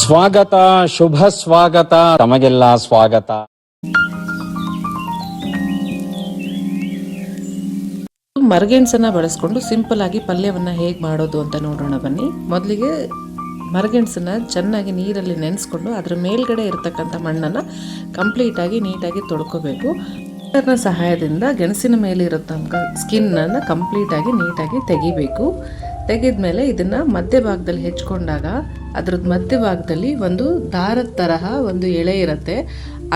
ಸ್ವಾಗತ, ಶುಭ ಸ್ವಾಗತ, ತಮಗೆಲ್ಲ ಸ್ವಾಗತ. ಮರಗೆಣಸನ್ನ ಬಳಸ್ಕೊಂಡು ಸಿಂಪಲ್ ಆಗಿ ಪಲ್ಯವನ್ನು ಹೇಗೆ ಮಾಡೋದು ಅಂತ ನೋಡೋಣ ಬನ್ನಿ. ಮೊದಲಿಗೆ ಮರಗೆಣಸನ್ನ ಚೆನ್ನಾಗಿ ನೀರಲ್ಲಿ ನೆನೆಸ್ಕೊಂಡು ಅದರ ಮೇಲ್ಗಡೆ ಇರತಕ್ಕಂಥ ಮಣ್ಣನ್ನು ಕಂಪ್ಲೀಟಾಗಿ ನೀಟಾಗಿ ತೊಳ್ಕೊಬೇಕು. ಅದರ ಸಹಾಯದಿಂದ ಗೆಣಸಿನ ಮೇಲೆ ತನಕ ಸ್ಕಿನ್ನನ್ನು ಕಂಪ್ಲೀಟಾಗಿ ನೀಟಾಗಿ ತೆಗಿಬೇಕು. ತೆಗೆದ್ಮೇಲೆ ಇದನ್ನು ಮಧ್ಯಭಾಗದಲ್ಲಿ ಹೆಚ್ಕೊಂಡಾಗ ಅದ್ರದ್ದು ಮಧ್ಯಭಾಗದಲ್ಲಿ ಒಂದು ದಾರದ ತರಹ ಒಂದು ಎಳೆ ಇರುತ್ತೆ.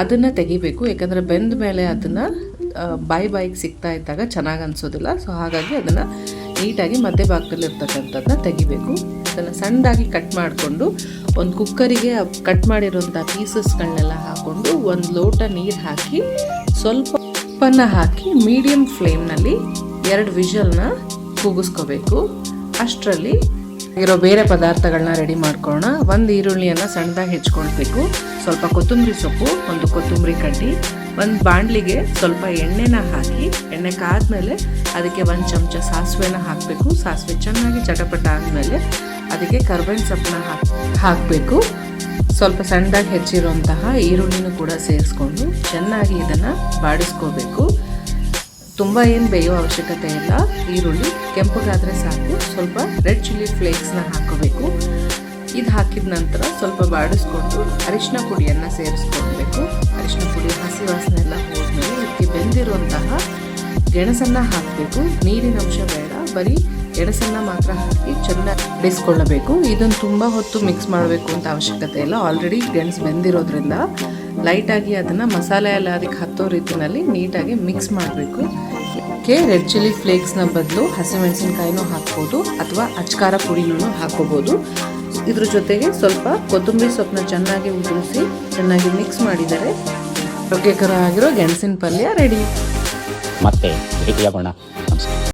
ಅದನ್ನು ತೆಗಿಬೇಕು. ಯಾಕಂದರೆ ಬೆಂದ ಮೇಲೆ ಅದನ್ನು ಬಾಯಿ ಬಾಯಿಗೆ ಸಿಗ್ತಾ ಇದ್ದಾಗ ಚೆನ್ನಾಗಿ ಅನಿಸೋದಿಲ್ಲ. ಸೊ ಹಾಗಾಗಿ ಅದನ್ನು ನೀಟಾಗಿ ಮಧ್ಯಭಾಗದಲ್ಲಿ ಇರ್ತಕ್ಕಂಥದ್ದನ್ನ ತೆಗಿಬೇಕು. ಅದನ್ನು ಸಣ್ಣದಾಗಿ ಕಟ್ ಮಾಡಿಕೊಂಡು, ಒಂದು ಕುಕ್ಕರಿಗೆ ಕಟ್ ಮಾಡಿರೋಂಥ ಪೀಸಸ್ಗಳನ್ನೆಲ್ಲ ಹಾಕ್ಕೊಂಡು ಒಂದು ಲೋಟ ನೀರು ಹಾಕಿ ಸ್ವಲ್ಪ ಉಪ್ಪನ್ನ ಹಾಕಿ ಮೀಡಿಯಮ್ ಫ್ಲೇಮ್ನಲ್ಲಿ ಎರಡು ವಿಷಲ್ನ ಕೂಗಿಸ್ಕೋಬೇಕು. ಅಷ್ಟರಲ್ಲಿ ಇರೋ ಬೇರೆ ಪದಾರ್ಥಗಳನ್ನ ರೆಡಿ ಮಾಡ್ಕೊಳ್ಳೋಣ. ಒಂದು ಈರುಳ್ಳಿಯನ್ನು ಸಣ್ಣದಾಗಿ ಹೆಚ್ಕೊಳ್ಬೇಕು. ಸ್ವಲ್ಪ ಕೊತ್ತಂಬರಿ ಸೊಪ್ಪು, ಒಂದು ಕೊತ್ತಂಬರಿ ಕಡ್ಡಿ, ಒಂದು ಬಾಣಲಿಗೆ ಸ್ವಲ್ಪ ಎಣ್ಣೆನ ಹಾಕಿ, ಎಣ್ಣೆ ಕಾದ್ಮೇಲೆ ಅದಕ್ಕೆ ಒಂದು ಚಮಚ ಸಾಸಿವೆನ ಹಾಕಬೇಕು. ಸಾಸಿವೆ ಚೆನ್ನಾಗಿ ಚಟಪಟ ಆದಮೇಲೆ ಅದಕ್ಕೆ ಕರ್ಬೇವಿನ ಸೊಪ್ಪನ್ನ ಹಾಕಿ ಹಾಕಬೇಕು. ಸ್ವಲ್ಪ ಸಣ್ಣದಾಗಿ ಹೆಚ್ಚಿರುವಂತಹ ಈರುಳ್ಳಿನೂ ಕೂಡ ಸೇರಿಸ್ಕೊಂಡು ಚೆನ್ನಾಗಿ ಇದನ್ನು ಬಾಡಿಸ್ಕೋಬೇಕು. ತುಂಬ ಏನು ಬೇಯೋ ಅವಶ್ಯಕತೆ ಇಲ್ಲ. ಈರುಳ್ಳಿ, ಕೆಂಪಗಾದರೆ ಸಾಕು. ಸ್ವಲ್ಪ ರೆಡ್ ಚಿಲ್ಲಿ ಫ್ಲೇಕ್ಸ್ನ ಹಾಕೋಬೇಕು. ಇದು ಹಾಕಿದ ನಂತರ ಸ್ವಲ್ಪ ಬಾಡಿಸ್ಕೊಂಡು ಅರಿಶಿನ ಪುಡಿಯನ್ನು ಸೇರಿಸ್ಕೊಳ್ಬೇಕು ಅರಿಶಿನ ಪುಡಿ ಹಸಿ ವಾಸನೆ ಎಲ್ಲ ಹೋದ್ಮೇಲೆ ಇದಕ್ಕೆ ಬೆಂದಿರುವಂತಹ ಗೆಣಸನ್ನು ಹಾಕಬೇಕು. ನೀರಿನ ಅಂಶ ಬೇಡ. ಬರೀ ಗೆಣಸನ್ನು ಮಾತ್ರ ಹಾಕಿ ಚೆನ್ನಾಗಿ ಬೇಯಿಸ್ಕೊಳ್ಳಬೇಕು. ಇದನ್ನು ತುಂಬ ಹೊತ್ತು ಮಿಕ್ಸ್ ಮಾಡಬೇಕು ಅಂತ ಅವಶ್ಯಕತೆ ಇಲ್ಲ. ಆಲ್ರೆಡಿ ಗೆಣಸು ಬೆಂದಿರೋದ್ರಿಂದ ಲೈಟಾಗಿ ಅದನ್ನು ಮಸಾಲೆ ಎಲ್ಲ ಅದಕ್ಕೆ ಹತ್ತೋ ರೀತಿಯಲ್ಲಿ ನೀಟಾಗಿ ಮಿಕ್ಸ್ ಮಾಡಬೇಕು. ಅದಕ್ಕೆ ರೆಡ್ ಚಿಲ್ಲಿ ಫ್ಲೇಕ್ಸ್ನ ಬದಲು ಹಸಿಮೆಣಸಿನ್ಕಾಯಿನೂ ಹಾಕ್ಬೋದು ಅಥವಾ ಅಚ್ಕಾರ ಪುಡಿನೂ ಹಾಕ್ಕೋಬೋದು. ಇದ್ರ ಜೊತೆಗೆ ಸ್ವಲ್ಪ ಕೊತ್ತಂಬರಿ ಸೊಪ್ಪನ್ನ ಚೆನ್ನಾಗಿ ಉದುರಿಸಿ ಚೆನ್ನಾಗಿ ಮಿಕ್ಸ್ ಮಾಡಿದರೆ ಆರೋಗ್ಯಕರ ಆಗಿರೋ ಗೆಣಸಿನ ಪಲ್ಯ ರೆಡಿ. ಮತ್ತೆ ಭೇಟಿಯಾಗೋಣ ನಮಸ್ಕಾರ.